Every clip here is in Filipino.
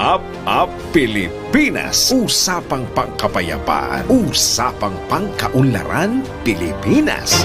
Up, up, Pilipinas. Usapang pangkapayapaan. Usapang pangkaunlaran, Pilipinas.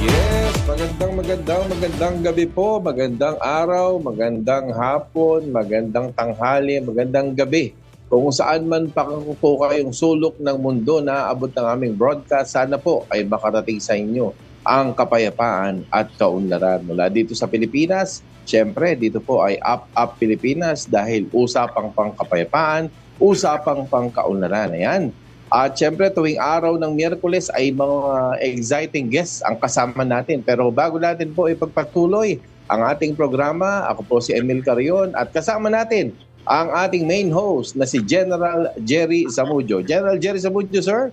Yes, magandang magandang magandang gabi po, magandang araw, magandang hapon, magandang tanghali, magandang gabi. Kung saan man pa po kayong sulok ng mundo na abot ng aming broadcast, sana po ay makarating sa inyo ang kapayapaan at kaunlaran mula dito sa Pilipinas. Siyempre, dito po ay Up Up Pilipinas dahil usapang pangkapayapaan, usapang pangkaunlaran. Ayan. At syempre, tuwing araw ng Miyerkules ay mga exciting guests ang kasama natin. Pero bago natin po ipagpatuloy ang ating programa, ako po si Emil Carion at kasama natin ang ating main host na si General Jerry Zamudio. General Jerry Zamudio, sir.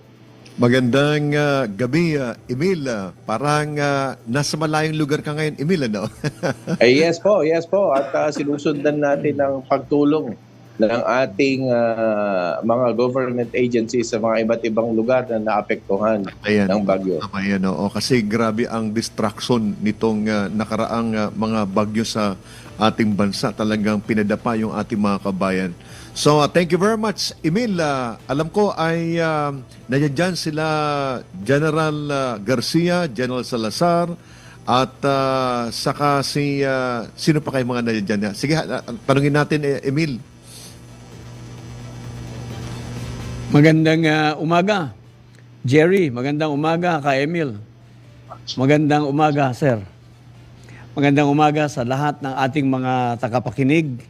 Magandang ah, gabi, ah, Emil. Ah, parang ah, nasa malayong lugar ka ngayon, Emil, ano? Eh, yes po, yes po. At uh, sinusundan natin ang pagtulong ng ating ah, mga government agencies sa mga iba't ibang lugar na naapektuhan Ayan. ng bagyo. Tama yan, oo. Kasi grabe ang distraction nitong ah, nakaraang ah, mga bagyo sa ating bansa. Talagang pinadapa yung ating mga kabayan. So, ah, thank you very much, Emil. Ah, alam ko ay uh, nandiyan sila General ah, Garcia, General Salazar, at ah, saka si, ah, sino pa kayo mga nandiyan? Sige, ah, tanungin natin, eh, Emil. Magandang ah, umaga. Jerry, magandang umaga ka Emil. Magandang umaga, sir. Magandang umaga sa lahat ng ating mga tagapakinig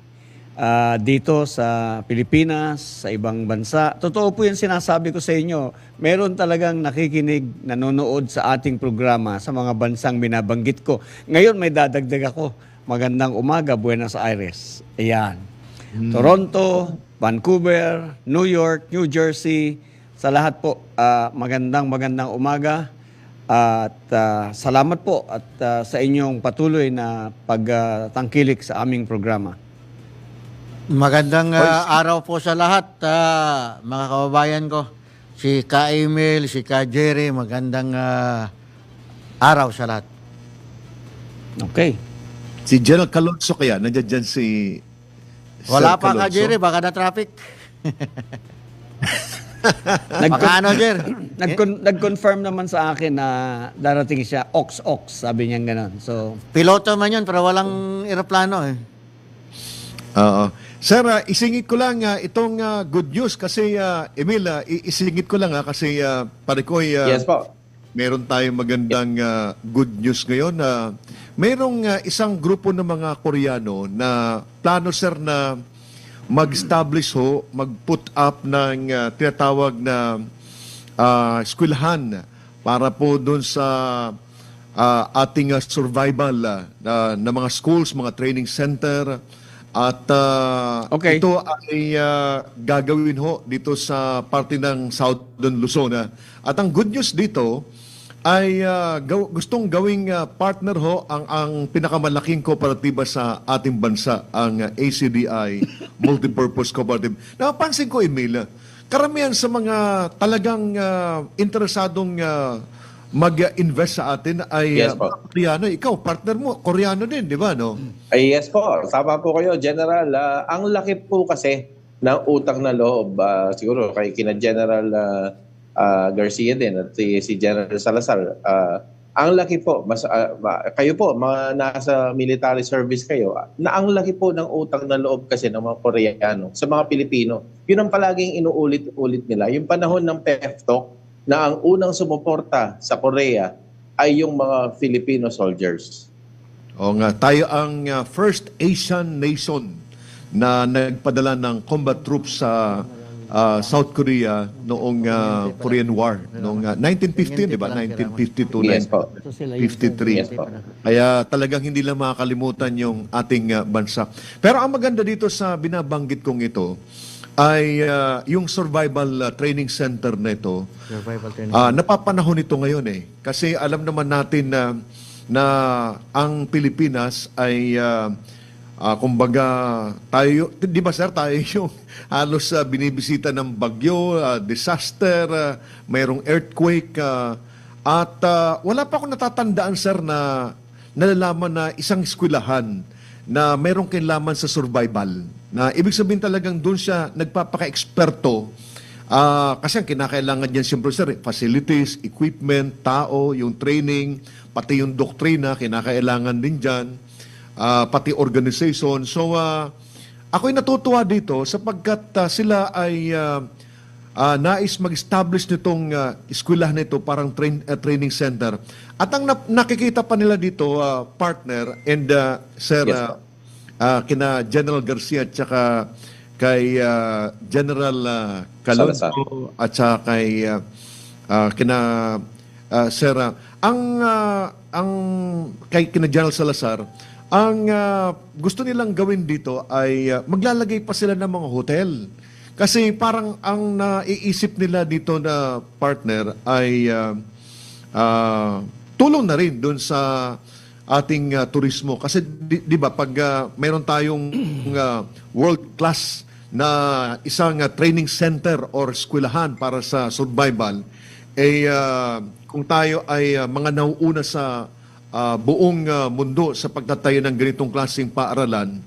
ah, dito sa Pilipinas, sa ibang bansa. Totoo po yung sinasabi ko sa inyo. Meron talagang nakikinig, nanonood sa ating programa sa mga bansang binabanggit ko. Ngayon may dadagdag ako. Magandang umaga, Buenos Aires. Ayan. Toronto, Vancouver, New York, New Jersey, sa lahat po, ah, magandang magandang umaga. At ah, salamat po at ah, sa inyong patuloy na pagtangkilik sa aming programa. Magandang ah, araw po sa lahat, ah, mga kababayan ko. Si Ka Emil, si Ka Jerry, magandang ah, araw sa lahat. Okay. Si General Calonso kaya, nandiyan dyan si Wala Sir pa Ka? Jerry, baka na traffic. Nag- Baka ano, Jer? nag- nag-confirm naman sa akin na darating siya ox-ox, sabi niya gano'n. So, Piloto man yun, pero walang eroplano eh. Oo. Sir, ah, isingit ko lang ah, itong ah, good news kasi ah, Emil, i- isingit ko lang ah, kasi uh, pare ko ay, ah, Yes po. meron tayong magandang ah, good news ngayon na merong ah, isang grupo ng mga Koreano na plano sir na mag-establish ho, mag-put up ng ah, tinatawag na uh, eskwelahan para po doon sa ah, ating ah, survival ah, na, na mga schools, mga training center at ah, Okay. ito ay ah, gagawin ho dito sa parte ng Southern Luzon. ah. At ang good news dito ay ah, gaw- gustong gawing ah, partner ho ang ang pinakamalaking kooperatiba sa ating bansa, ang ah, ACDI Multipurpose Cooperative. Napansin ko, Emil, karamihan sa mga talagang ah, interesadong ah, mag-invest sa atin ay Yes mga Koreano. Ikaw, partner mo, Koreano din, di ba? No? Ay, yes po. Tama po kayo, General. Ah, ang laki po kasi ng utang na loob. ah, siguro kay kina General ah, ah, Garcia din at si, si General Salazar. Ah, ang laki po, mas, ma- kayo po, mga nasa military service kayo, na ang laki po ng utang na loob kasi ng mga Koreano sa mga Pilipino. Yun ang palaging inuulit-ulit nila. Yung panahon ng PEF talk na ang unang sumuporta sa Korea ay yung mga Filipino soldiers. O nga, tayo ang uh, first Asian nation na nagpadala ng combat troops sa uh, South Korea noong uh, Korean War noong uh, 1915, di ba? 1952, Yes po. 1953. Yes po. Kaya talagang hindi lang makakalimutan yung ating uh, bansa. Pero ang maganda dito sa binabanggit kong ito ay uh, yung survival uh, training center na ito Survival training. Ah, napapanahon ito ngayon eh. Kasi alam naman natin na na ang Pilipinas ay ah, ah, kumbaga tayo di ba sir tayo yung halos ah, binibisita ng bagyo, ah, disaster, ah, mayroong earthquake ah, at ah, wala pa akong natatandaan sir na nalalaman na isang eskwelahan na merong kinlaman sa survival. Na ibig sabihin talagang doon siya nagpapaka-eksperto Ah, kasi ang kinakailangan diyan siyempre sir, facilities, equipment, tao, yung training, pati yung doktrina kinakailangan din diyan, ah, pati organization. So ah, ako'y natutuwa dito sapagkat ah, sila ay ah, ah, nais mag-establish nitong uh, eskwelahan nito parang train, ah, training center. At ang nap- nakikita pa nila dito, ah, partner and ah, sir, Yes, ah, ah, kina General Garcia at saka kay ah, General uh, Salazar. Calonzo at saka kay ah, ah, kina ah, Sir ah, ang ah, ang kay kina General Salazar ang ah, gusto nilang gawin dito ay ah, maglalagay pa sila ng mga hotel. Kasi parang ang naiisip nila dito na partner ay ah, ah, tulong na rin doon sa ating ah, turismo. Kasi di, di ba pag ah, meron tayong ah, world class na isang ah, training center or eskwelahan para sa survival eh ah, kung tayo ay ah, mga nauuna sa ah, buong ah, mundo sa pagtatayo ng ganitong klaseng paaralan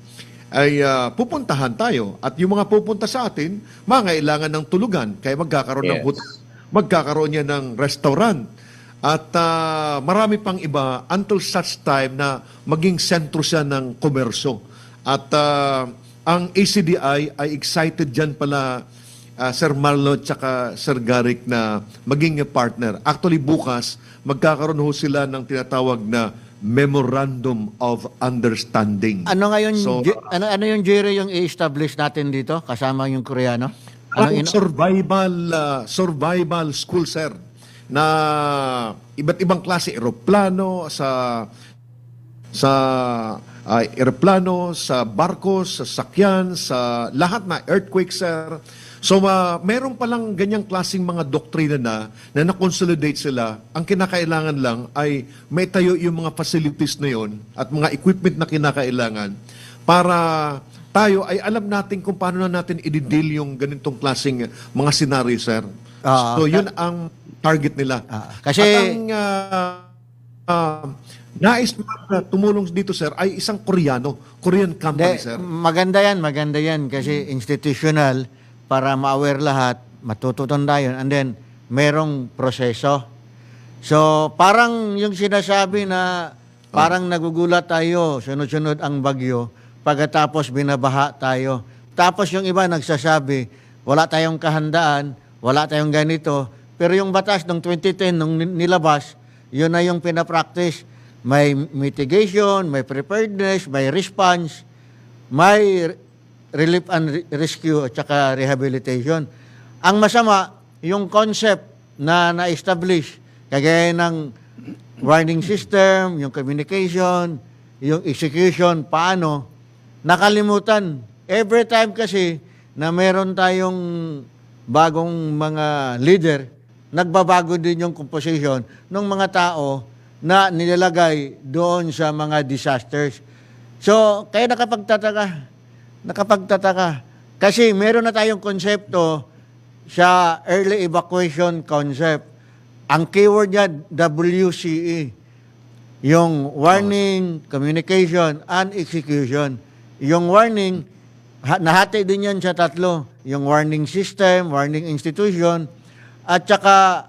ay ah, pupuntahan tayo. At yung mga pupunta sa atin mangailangan ng tulugan. Kaya magkakaroon ng Yes. hotel magkakaroon niya ng restaurant at ah, marami pang iba until such time na maging sentro siya ng komersyo. At ah, ang ACDI ay excited dyan pala ah, Sir Marlo at Sir Garrick na maging partner. Actually bukas, magkakaroon ho sila ng tinatawag na Memorandum of Understanding. Ano ngayon, So, J- ano, ano yung Jerry yung i-establish natin dito kasama yung Koreano? Ano survival uh, survival school sir na iba't ibang klase eroplano sa sa uh, eroplano, sa barko, sa sakyan, sa lahat na earthquake sir. So uh, meron palang ganyang klasing mga doktrina na na na-consolidate sila. Ang kinakailangan lang ay may tayo yung mga facilities na yon at mga equipment na kinakailangan para tayo ay alam natin kung paano na natin i-deal yung ganitong klaseng mga scenario, sir. Ah, so, yun ang target nila. Ah, kasi- At ang ah, ah, nais na tumulong dito, sir, ay isang Koreano. Korean company, Hindi, sir. maganda yan, maganda yan kasi institutional para ma-aware lahat, matututon tayo and then merong proseso. So, parang yung sinasabi na parang nagugulat tayo, sunod-sunod ang bagyo, pagkatapos binabaha tayo. Tapos yung iba nagsasabi, wala tayong kahandaan, wala tayong ganito. Pero yung batas ng 2010 nung ni- nilabas, yun na yung pinapractice. May mitigation, may preparedness, may response, may re- relief and re- rescue at saka rehabilitation. Ang masama, yung concept na na-establish, kagaya ng warning system, yung communication, yung execution, paano, nakalimutan. Every time kasi na meron tayong bagong mga leader, nagbabago din yung composition ng mga tao na nilalagay doon sa mga disasters. So, kaya nakapagtataka, nakapagtataka. Kasi meron na tayong konsepto sa early evacuation concept. Ang keyword niya, WCE. Yung warning, communication, and execution. Yung warning, ha- nahati din yan sa tatlo. Yung warning system, warning institution, at saka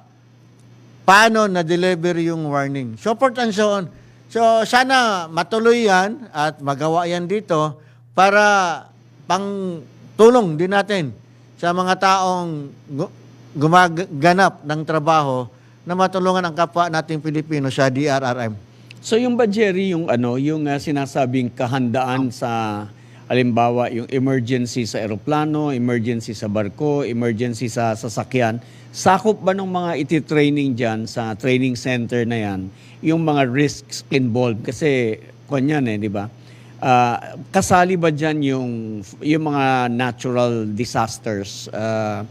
paano na-deliver yung warning. So forth and so on. So sana matuloy yan at magawa yan dito para pang tulong din natin sa mga taong gu- gumaganap ng trabaho na matulungan ang kapwa nating Pilipino sa DRRM. So yung ba Jerry, yung ano, yung ah, sinasabing kahandaan sa halimbawa yung emergency sa eroplano, emergency sa barko, emergency sa sasakyan, sakop ba ng mga iti-training diyan sa training center na yan, yung mga risks involved? Kasi kanyan eh, di ba? Ah, kasali ba diyan yung yung mga natural disasters, ah,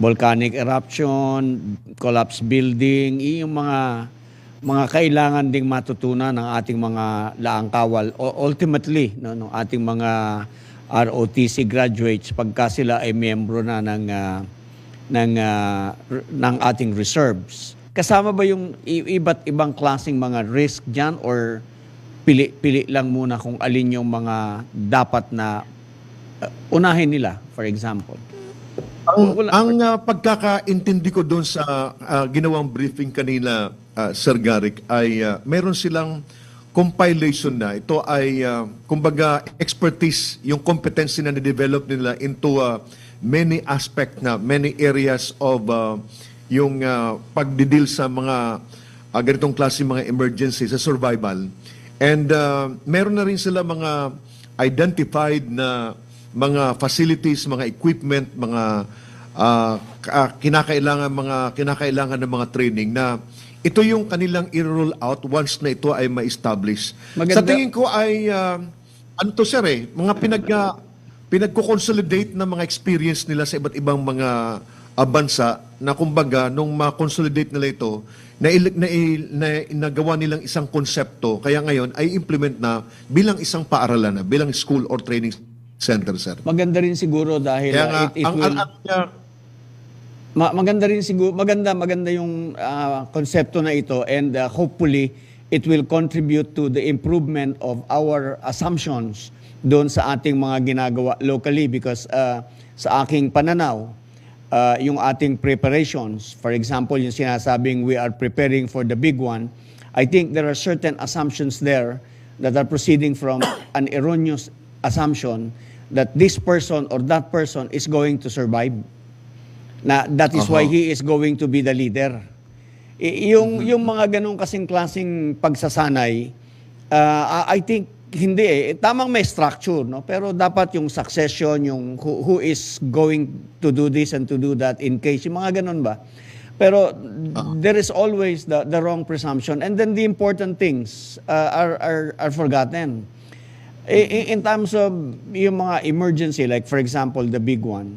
volcanic eruption, collapse building, yung mga mga kailangan ding matutunan ng ating mga laang kawal o ultimately no ng ating mga ROTC graduates pagka sila ay miyembro na ng ah, ng r- ng ating reserves kasama ba yung iba't ibang klaseng mga risk diyan or pili-pili lang muna kung alin yung mga dapat na uh, unahin nila, for example. Ang, Wala- ang ah, pagkakaintindi ko doon sa ah, ginawang briefing kanina, ah, Sir Garrick, ay ah, meron silang compilation na. Ito ay, ah, kumbaga, expertise, yung competency na na-develop nila into ah, many aspect na, many areas of ah, yung ah, pagdidil sa mga ah, ganitong klase mga emergency, sa survival. And ah, meron na rin sila mga identified na mga facilities, mga equipment, mga ka- ah, kinakailangan mga kinakailangan ng mga training na ito yung kanilang i-roll out once na ito ay ma-establish. Maganda- Sa tingin ko ay ah, ano to sir eh, mga pinag ah, pinagko-consolidate na mga experience nila sa iba't ibang mga ah, bansa na kumbaga nung ma-consolidate nila ito na, na, il- na nagawa nilang isang konsepto kaya ngayon ay implement na bilang isang paaralan na bilang school or training center sir. Maganda rin siguro dahil Kaya uh, nga, it, it ang, will... ang, ang, uh, Ma- maganda rin siguro, maganda maganda yung ah, konsepto na ito and ah, hopefully it will contribute to the improvement of our assumptions doon sa ating mga ginagawa locally because ah, sa aking pananaw ah, yung ating preparations for example yung sinasabing we are preparing for the big one I think there are certain assumptions there that are proceeding from an erroneous assumption that this person or that person is going to survive na that is why he is going to be the leader. I- yung yung mga ganung kasing klasing pagsasanay uh, I think hindi eh. Tamang may structure no? Pero dapat yung succession yung who, who is going to do this and to do that in case yung mga ganun ba? Pero there is always the the wrong presumption. And then the important things uh, are are are forgotten. I- i- in terms of yung mga emergency like for example the big one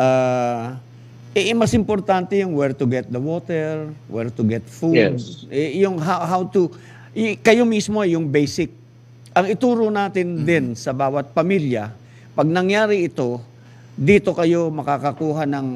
uh, eh, eh, mas importante yung where to get the water, where to get food, Yes. eh, yung how, how to, i- kayo mismo yung basic. Ang ituro natin din sa bawat pamilya, pag nangyari ito, dito kayo makakakuha ng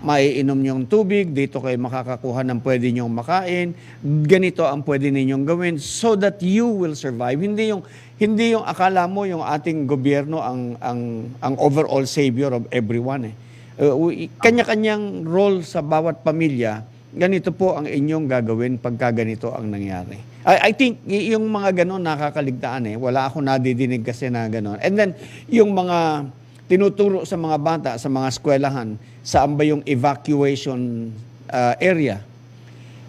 maiinom niyong tubig, dito kayo makakakuha ng pwede niyong makain, ganito ang pwede ninyong gawin so that you will survive. Hindi yung hindi yung akala mo yung ating gobyerno ang ang ang overall savior of everyone eh. Uh, kanya-kanyang role sa bawat pamilya, ganito po ang inyong gagawin pagka ganito ang nangyari. I, I think yung mga ganon nakakaligtaan eh. Wala ako nadidinig kasi na ganon. And then, yung mga tinuturo sa mga bata, sa mga eskwelahan, saan ba yung evacuation uh, area?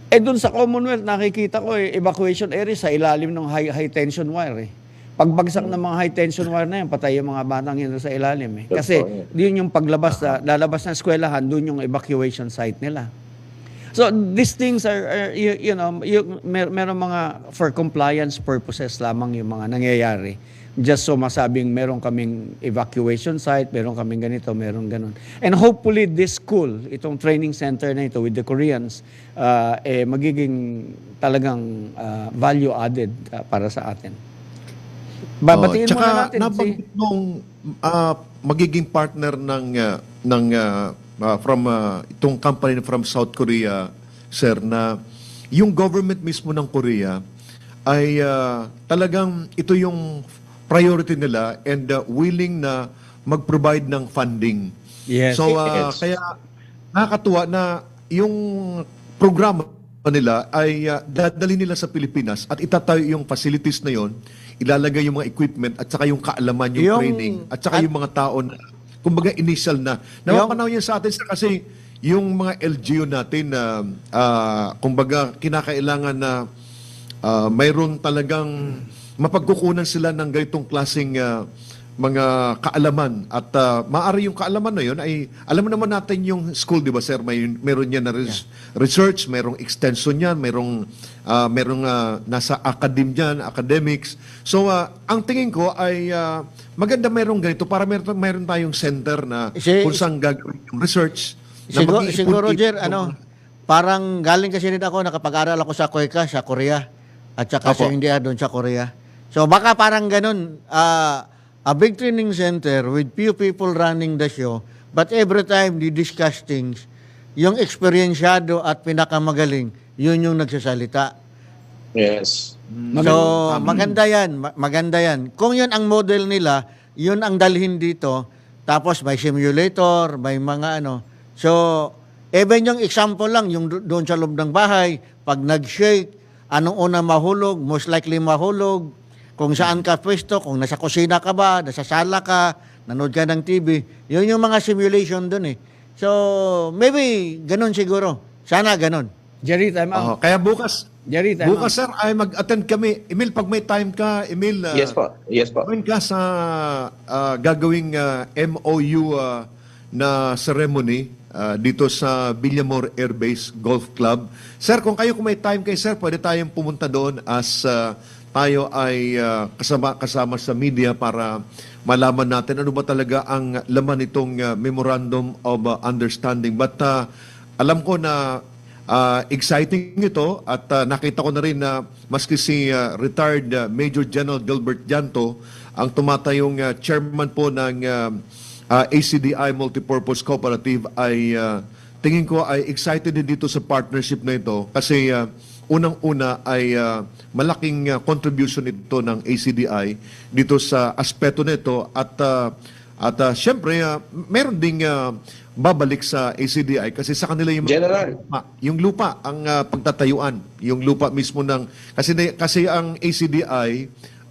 Eh doon sa Commonwealth, nakikita ko eh, evacuation area sa ilalim ng high, high tension wire eh. Pagbagsak ng mga high tension wire na yan, patay yung mga batang yun sa ilalim eh. Kasi yun yung paglabas, sa, lalabas ng eskwelahan, doon yung evacuation site nila. So these things are, are you, you know, you, mer, meron mga for compliance purposes lamang yung mga nangyayari. Just so masabing meron kaming evacuation site, meron kaming ganito, meron ganon. And hopefully this school, itong training center na ito with the Koreans, uh, eh, magiging talagang uh, value added uh, para sa atin. Babatiin Oh, tsaka muna natin si... nung ah, magiging partner ng ah, ng ah, ah, from ah, itong company from South Korea, sir, na yung government mismo ng Korea ay ah, talagang ito yung priority nila and ah, willing na mag-provide ng funding. Yes. So ah, Yes. kaya nakakatuwa na yung programa nila ay uh, dadali nila sa Pilipinas at itatayo yung facilities na yon, ilalagay yung mga equipment at saka yung kaalaman, yung, Yung- training at saka yung mga tao na kumbaga initial na. Napapanaw yan sa atin sir, kasi yung mga LGU natin na ah, kumbaga kinakailangan na ah, mayroon talagang mapagkukunan sila ng ganitong klaseng ah, mga kaalaman at ah, maaari yung kaalaman na yun ay alam naman natin yung school di ba sir may meron yan na res- research merong extension yan merong ah, merong ah, nasa academ yan academics so ah, ang tingin ko ay ah, maganda merong ganito para meron meron tayong center na Si- kung saan gagawin yung research na Siguro, mag-iipon- siguro ipon- ano, parang galing kasi rin ako, nakapag-aral ako sa Koika, sa Korea. At saka sa Apo. India, doon sa Korea. So baka parang ganun, ah, a big training center with few people running the show, but every time they discuss things, yung eksperyensyado at pinakamagaling, yun yung nagsasalita. Yes. So, maganda yan. ma- Maganda yan. Kung yun ang model nila, yun ang dalhin dito. Tapos may simulator, may mga ano. So, even yung example lang, yung do- doon sa loob ng bahay, pag nag-shake, anong una mahulog, most likely mahulog, kung saan ka pwesto, kung nasa kusina ka ba, nasa sala ka, nanood ka ng TV, yun yung mga simulation doon eh. So, maybe ganun siguro. Sana ganun. Jerry, time Oh, out. kaya bukas, Jerry, time bukas sir, ay mag-attend kami. Emil, pag may time ka, Emil, ah, Yes po. Yes po. Join ka sa ah, gagawing ah, MOU ah, na ceremony ah, dito sa Villamor Air Base Golf Club. Sir, kung kayo kung may time kayo, sir, pwede tayong pumunta doon as ah, tayo ay ah, kasama, kasama sa media para malaman natin ano ba talaga ang laman nitong ah, Memorandum of ah, Understanding. But ah, alam ko na Ah, exciting ito at ah, nakita ko na rin na maski si ah, retired ah, Major General Gilbert Janto ang tumatayong ah, chairman po ng ah, ah, ACDI Multipurpose Cooperative ay ah, tingin ko ay excited din dito sa partnership na ito kasi ah, unang-una ay ah, malaking ah, contribution ito ng ACDI dito sa aspeto nito at ah, at ah, syempre ah, meron ding ah, babalik sa ACDI kasi sa kanila yung General. lupa, yung lupa ang ah, pagtatayuan, yung lupa mismo ng kasi kasi ang ACDI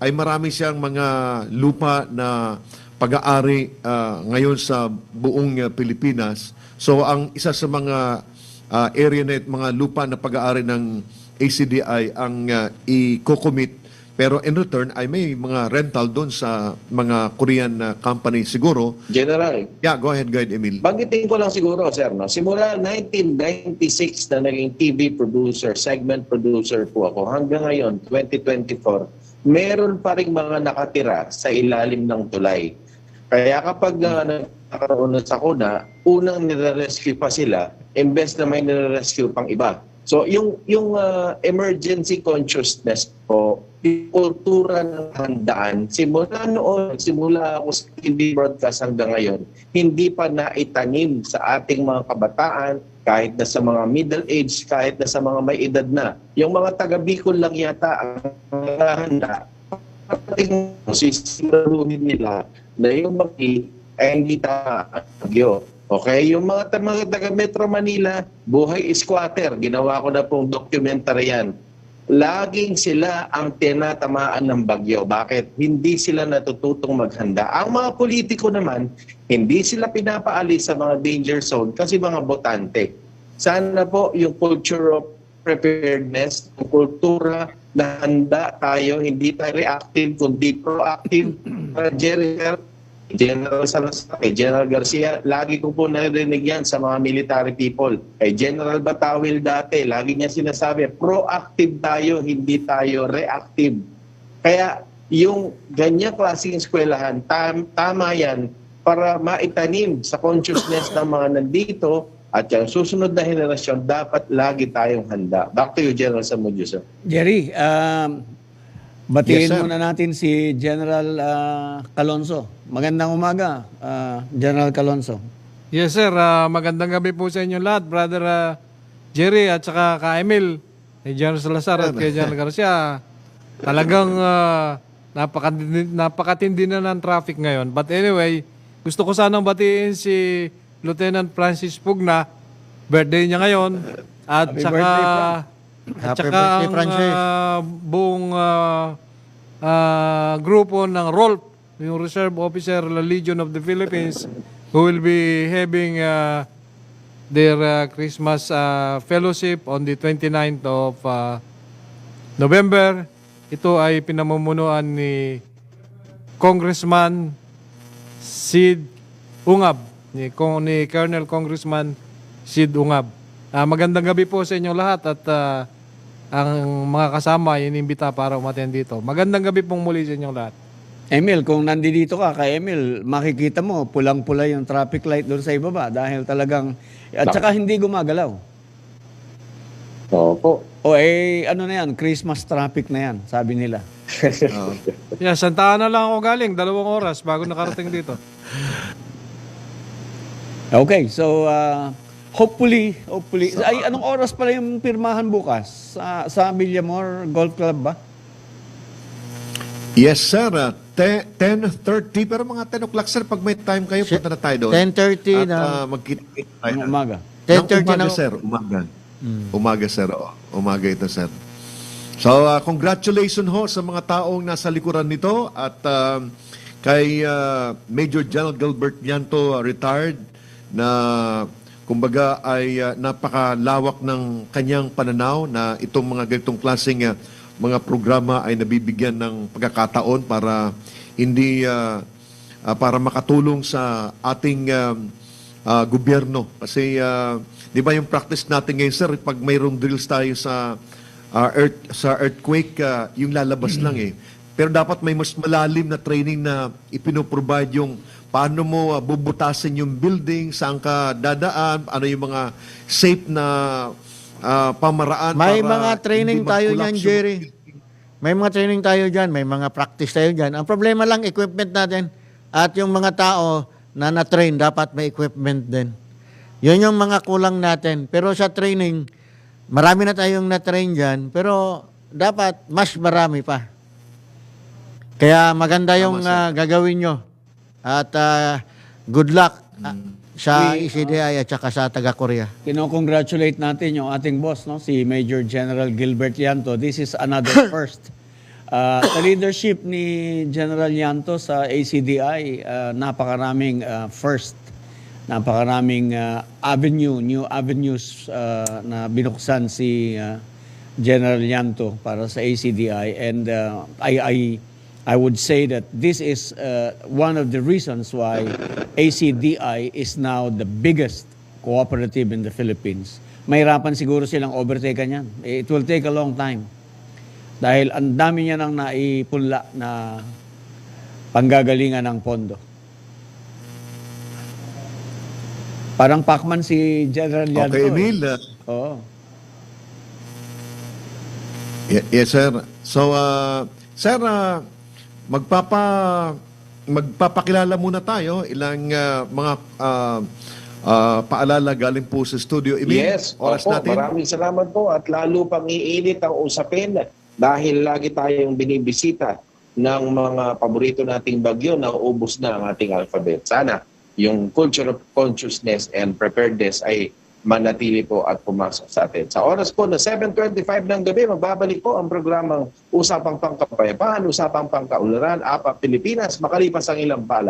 ay marami siyang mga lupa na pag-aari ah, ngayon sa buong ah, Pilipinas. So ang isa sa mga ah, area na mga lupa na pag-aari ng ACDI ang ah, i-commit pero in return ay may mga rental doon sa mga Korean ah, company siguro. General, Yeah, go ahead, ahead, Emil. Banggitin ko lang siguro, sir, no? simula 1996 na naging TV producer, segment producer po ako, hanggang ngayon, 2024, meron pa rin mga nakatira sa ilalim ng tulay. Kaya kapag uh, nagkakaroon ng sakuna, unang nire-rescue pa sila, imbes na may nire-rescue pang iba. So yung yung uh, emergency consciousness po, yung kultura ng handaan, simula noon, simula ako sa TV broadcast hanggang ngayon, hindi pa naitanim sa ating mga kabataan, kahit na sa mga middle age, kahit na sa mga may edad na. Yung mga taga Bicol lang yata ang handa, ating sisiguraduhin nila na yung maki ay hindi tagyo. Okay, yung mga, ta- mga taga Metro Manila, buhay squatter, ginawa ko na pong documentary yan. Laging sila ang tinatamaan ng bagyo. Bakit? Hindi sila natututong maghanda. Ang mga politiko naman, hindi sila pinapaalis sa mga danger zone kasi mga botante. Sana po yung culture of preparedness, yung kultura na handa tayo, hindi tayo reactive, kundi proactive. Uh, Jerry, General Salazar, General Garcia, lagi ko po narinig yan sa mga military people. Kay General Batawil dati, lagi niya sinasabi, proactive tayo, hindi tayo reactive. Kaya yung ganyang klaseng eskwelahan, tam, tama yan para maitanim sa consciousness ng mga nandito at yung susunod na henerasyon, dapat lagi tayong handa. Back to you, General Samudio, sir. Jerry, um, batiin Yes, sir. muna natin si General ah, Calonso. Magandang umaga, ah, General Calonso. Yes sir, Ah, magandang gabi po sa inyo lahat, brother ah, Jerry at saka ka Emil, kay General Salazar at kay General Garcia. Talagang uh, napakatindi, napakatindi na ng traffic ngayon. But anyway, gusto ko sanang batiin si Lieutenant Francis Pugna, birthday niya ngayon. At Happy saka, birthday, at Happy saka birthday, ang Francis. ah, buong ah, ah, grupo ng ROLP, yung Reserve Officer La Legion of the Philippines, who will be having ah, their ah, Christmas ah, fellowship on the 29th of ah, November. Ito ay pinamumunuan ni Congressman Sid Ungab, ni, Kong- ni Colonel Congressman Sid Ungab. Ah, magandang gabi po sa inyo lahat at ah, ang mga kasama inimbita para umaten dito. Magandang gabi pong muli sa inyong lahat. Emil, kung nandito ka kay Emil, makikita mo pulang-pula yung traffic light doon sa ibaba dahil talagang at saka hindi gumagalaw. Opo. O eh ano na yan, Christmas traffic na yan, sabi nila. Yeah, Santa Ana lang ako galing, dalawang oras bago nakarating dito. Okay, so uh, hopefully, hopefully, ay anong oras pala yung pirmahan bukas sa sa Villamor Golf Club ba? Yes, sir. Uh, te- 10.30, pero mga 10 o'clock, sir, pag may time kayo, punta na tayo doon. 10:30 At na- uh, magkita-kita tayo. Ng umaga. 10:30 Ng umaga, na- sir. Umaga. Umaga, sir. oo. Umaga ito, sir. So, uh, congratulations ho sa mga taong nasa likuran nito at um, kay uh, Major General Gilbert Yanto, uh, retired, na kumbaga ay uh, napakalawak ng kanyang pananaw na itong mga ganitong klaseng uh, mga programa ay nabibigyan ng pagkakataon para hindi uh, uh, para makatulong sa ating um, uh, gobyerno. Kasi, uh, di ba yung practice natin ngayon, sir, pag mayroong drills tayo sa uh, earth, sa earthquake, uh, yung lalabas lang eh. Pero dapat may mas malalim na training na ipinoprovide yung paano mo uh, bubutasin yung building, saan ka dadaan, ano yung mga safe na uh, pamaraan May para mga training tayo niyan, Jerry. May mga training tayo dyan, may mga practice tayo dyan. Ang problema lang, equipment natin. At yung mga tao na na-train, dapat may equipment din. Yun yung mga kulang natin. Pero sa training, marami na tayong na-train dyan, pero dapat mas marami pa. Kaya maganda yung ah, gagawin nyo. At ah, good luck ah, sa ECDI at saka sa taga-Korea. Kino-congratulate natin yung ating boss, no? si Major General Gilbert Yanto. This is another first. Uh, sa leadership ni General Yanto sa ACDI, uh, napakaraming uh, first. Napakaraming uh, avenue, new avenues uh, na binuksan si uh, General Yanto para sa ACDI. And uh, I, I, I would say that this is uh, one of the reasons why ACDI is now the biggest cooperative in the Philippines. Mahirapan siguro silang overtake yan. It will take a long time. Dahil ang dami niya nang naipunla na panggagalingan ng pondo. Parang Pacman si General Yanto. Okay, eh. Emil. uh, Oo. Ye- Yes, sir. So, uh, sir, uh, magpapa magpapakilala muna tayo ilang uh, mga uh, uh, paalala galing po sa studio. Emil, Yes, oras opo, natin. maraming salamat po at lalo pang iinit ang usapin dahil lagi tayong binibisita ng mga paborito nating bagyo na ubos na ang ating alphabet. Sana yung culture of consciousness and preparedness ay manatili po at pumasok sa atin. Sa oras po na 7.25 ng gabi, magbabalik po ang programang Usapang Pangkapayapaan, Usapang Pangkaularan, APA Pilipinas, makalipas ang ilang pala.